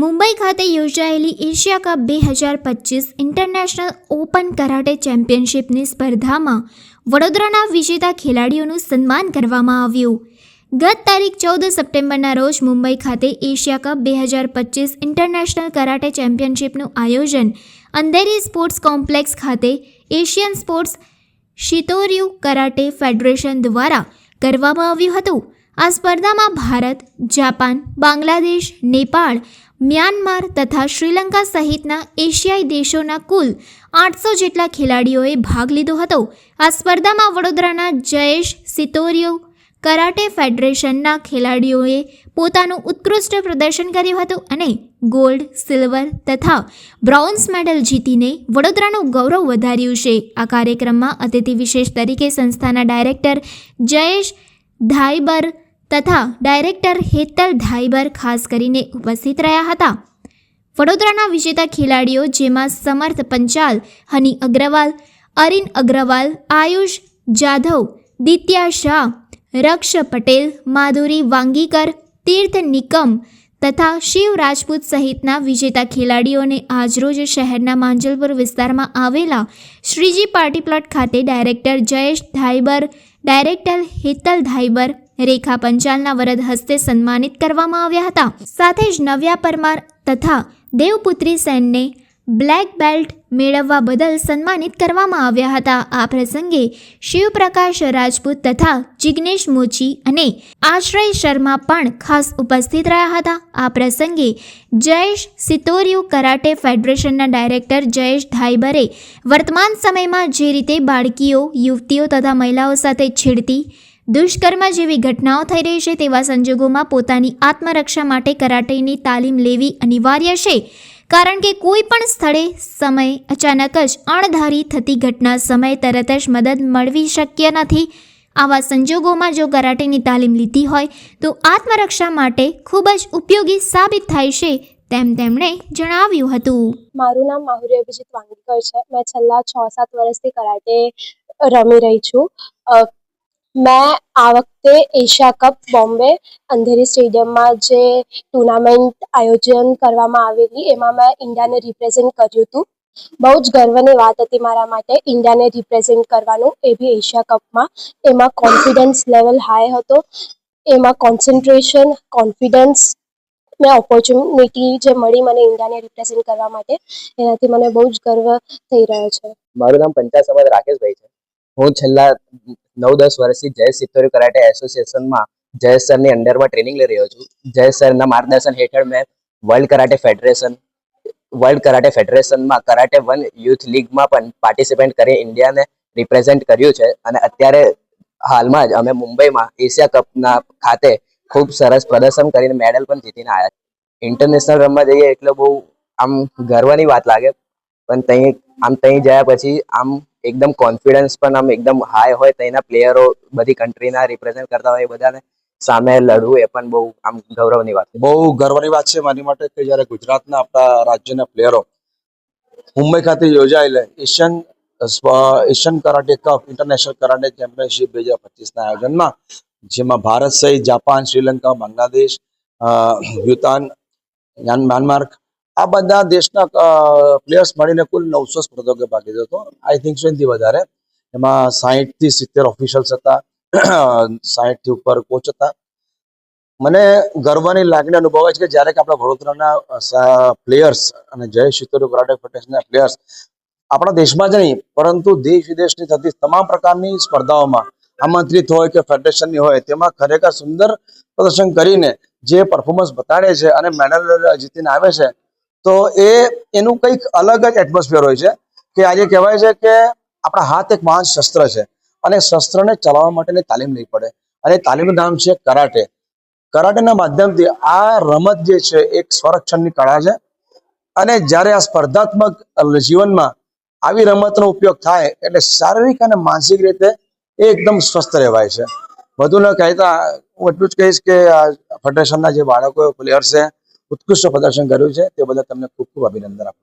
મુંબઈ ખાતે યોજાયેલી Asia cup બે હજાર પચીસ ઇન્ટરનેશનલ ઓપન કરાટે ચેમ્પિયનશિપની સ્પર્ધામાં વડોદરાના વિજેતા ખેલાડીઓનું સન્માન કરવામાં આવ્યું. ગત તારીખ ચૌદ સપ્ટેમ્બરના રોજ મુંબઈ ખાતે એશિયા કપ બે હજાર પચીસ ઇન્ટરનેશનલ કરાટે ચેમ્પિયનશિપનું આયોજન અંધેરી સ્પોર્ટ્સ કોમ્પ્લેક્સ ખાતે Asian sports Shitoryu karate federation દ્વારા કરવામાં આવ્યું હતું. આ સ્પર્ધામાં ભારત, જાપાન, બાંગ્લાદેશ, નેપાળ, મ્યાનમાર તથા શ્રીલંકા સહિતના એશિયાઈ દેશોના કુલ આઠસો જેટલા ખેલાડીઓએ ભાગ લીધો હતો. આ સ્પર્ધામાં વડોદરાના જયેશ સિતોરિયો, કરાટે ફેડરેશનના ખેલાડીઓએ પોતાનું ઉત્કૃષ્ટ પ્રદર્શન કર્યું હતું અને ગોલ્ડ, સિલ્વર તથા બ્રોન્ઝ મેડલ જીતીને વડોદરાનું ગૌરવ વધાર્યું છે. આ કાર્યક્રમમાં અતિથિ વિશેષ તરીકે સંસ્થાના ડાયરેક્ટર જયેશ ધાઈબર તથા ડાયરેક્ટર હેતલ ધાઈબર ખાસ કરીને ઉપસ્થિત રહ્યા હતા. વડોદરાના વિજેતા ખેલાડીઓ જેમાં સમર્થ પંચાલ, હની અગ્રવાલ, અરિન અગ્રવાલ, આયુષ જાધવ, દિત્યા શાહ, રક્ષ પટેલ, માધુરી વાંગીકર, તીર્થ નિકમ તથા શિવ રાજપૂત સહિતના વિજેતા ખેલાડીઓને આજરોજ શહેરના માંજલપુર વિસ્તારમાં આવેલા શ્રીજી પાર્ટી પ્લોટ ખાતે ડાયરેક્ટર જયેશ ધાઈબર ડાયરેક્ટર હેતલ ધાઈબર રેખા પંચાલના વરદ હસ્તે સન્માનિત કરવામાં આવ્યા હતા. સાથે જ નવ્યા પરમાર તથા દેવપુત્રી સેનને બ્લેક બેલ્ટ મેળવવા બદલ સન્માનિત કરવામાં આવ્યા હતા. આ પ્રસંગે શિવપ્રકાશ રાજપૂત તથા જિગ્નેશ મોચી અને આશ્રય શર્મા પણ ખાસ ઉપસ્થિત રહ્યા હતા. આ પ્રસંગે જયેશ સિતોરિયુ કરાટે ફેડરેશનના ડાયરેક્ટર જયેશ ધાઈબરે વર્તમાન સમયમાં જે રીતે બાળકીઓ, યુવતીઓ તથા મહિલાઓ સાથે છેડતી દુષ્કર્મ જેવી ઘટનાઓ થઈ રહી છે તેવા સંજોગોમાં પોતાની આત્મરક્ષા માટે કરાટેની તાલીમ લેવી અનિવાર્ય છે. કારણ કે કોઈ પણ સ્થળે સમય અચાનક જ અણધારી થતી ઘટના સમયે તરત જ મદદ મળવી શક્ય નથી. આવા સંજોગોમાં જો કરાટેની તાલીમ લીધી હોય, તો આત્મરક્ષા માટે ખૂબ જ ઉપયોગી સાબિત થાય છે તેમ તેમણે જણાવ્યું હતું. મારું નામ માહુરી અભિજીત વાંગીકર છે. મેં છેલ્લા છ સાત વર્ષથી કરાટે રમી રહી છું. મેં આ વખતે એશિયા કપ બોમ્બે અંધેરી સ્ટેડિયમમાં જે ટુર્નામેન્ટ આયોજન કરવામાં આવેલી, એમાં મેં ઇન્ડિયાને રિપ્રેઝેન્ટ કર્યું હતું. બહુ જ ગર્વની વાત હતી મારા માટે ઇન્ડિયાને રિપ્રેઝેન્ટ કરવાનું એ બી એશિયા કપમાં. એમાં કોન્ફિડન્સ લેવલ હાઈ હતો. એમાં કોન્સન્ટ્રેશન કોન્ફિડન્સ મેં ઓપોર્ચ્યુનિટી જે મળી મને ઇન્ડિયાને રિપ્રેઝેન્ટ કરવા માટે, એનાથી મને બહુ જ ગર્વ થઈ રહ્યો છે. મારું નામ પંચાયત રાકેશભાઈ છે. હું છેલ્લા નવ દસ વર્ષથી જય સિત્તોરી કરાટે એસોસિએશનમાં જય સરની અંડરમાં ટ્રેનિંગ લઈ રહ્યો છું. જય સરના માર્ગદર્શન હેઠળ મેં world karate federation, world karate ફેડરેશનમાં karate one youth લીગમાં પણ પાર્ટિસિપેટ કરી ઇન્ડિયાને રિપ્રેઝેન્ટ કર્યું છે. અને અત્યારે હાલમાં જ અમે મુંબઈમાં એશિયા કપના ખાતે ખૂબ સરસ પ્રદર્શન કરીને મેડલ પણ જીતીને આવ્યા ઇન્ટરનેશનલ રમવા જઈએ એટલે બહુ આમ ગર્વની વાત લાગે, પણ ત્યાં આમ ત્યાં જયા પછી આમ એકદમ કોન્ફિડન્સ પણ આમ એકદમ હાઈ હોય ત્યાંના પ્લેયરો બધી કન્ટ્રીના રિપ્રેઝેન્ટ કરતા હોય બધાને સામે લડવું એ પણ બહુ આમ ગૌરવની વાત બહુ ગર્વની વાત છે મારી માટે કે જ્યારે ગુજરાતના આપણા રાજ્યના પ્લેયરો મુંબઈ ખાતે યોજાયેલા Asian Asian karate cup international karate championship બે હજાર પચીસના આયોજનમાં જેમાં ભારત સહિત જાપાન, શ્રીલંકા, બાંગ્લાદેશ ભૂતાન મ્યાન- મ્યાનમાર આ બધા દેશના પ્લેયર્સ મળીને કુલ નવસો સ્પર્ધકો ભાગ લીધો હતો આઈ થિંક સો એનાથી વધારે? એમાં સાહીઠથી સિત્તેર ઓફિશિયલ્સ હતા. સાહીઠથી ઉપર કોચ હતા. મને ગર્વની લાગણી અનુભવાય છે કે જ્યારે કે આપણા વડોદરાના પ્લેયર્સ અને જય શિતોરી કરાટે ફેડરેશનના પ્લેયર્સ આપણા દેશમાં જ નહીં, પરંતુ દેશ વિદેશની થતી તમામ પ્રકારની સ્પર્ધાઓમાં આમંત્રિત હોય કે ફેડરેશનની હોય, તેમાં ખરેખર સુંદર પ્રદર્શન કરીને જે પરફોર્મન્સ બતાડે છે અને મેડલ જીતીને આવે છે તો એ, એનું કંઈક અલગ જ એટમોસ્ફિયર હોય છે કે આજે કહેવાય છે કે આપણા હાથ એક મહાન શસ્ત્ર છે અને શસ્ત્રને ચલાવવા માટેની તાલીમ લેવી પડે. અને તાલીમનું નામ છે કરાટે. કરાટેના માધ્યમથી આ રમત જે છે એક સ્વરક્ષણની કળા છે. અને જ્યારે આ સ્પર્ધાત્મક જીવનમાં આવી રમતનો ઉપયોગ થાય એટલે શારીરિક અને માનસિક રીતે એ એકદમ સ્વસ્થ રહેવાય છે. વધુ ન કહેતા, હું એટલું જ કહીશ કે આ ફેડરેશનના જે બાળકો પ્લેયર્સે ઉત્કૃષ્ટ પ્રદર્શન કર્યું છે. તે બદલ તમને ખૂબ ખૂબ અભિનંદન આપું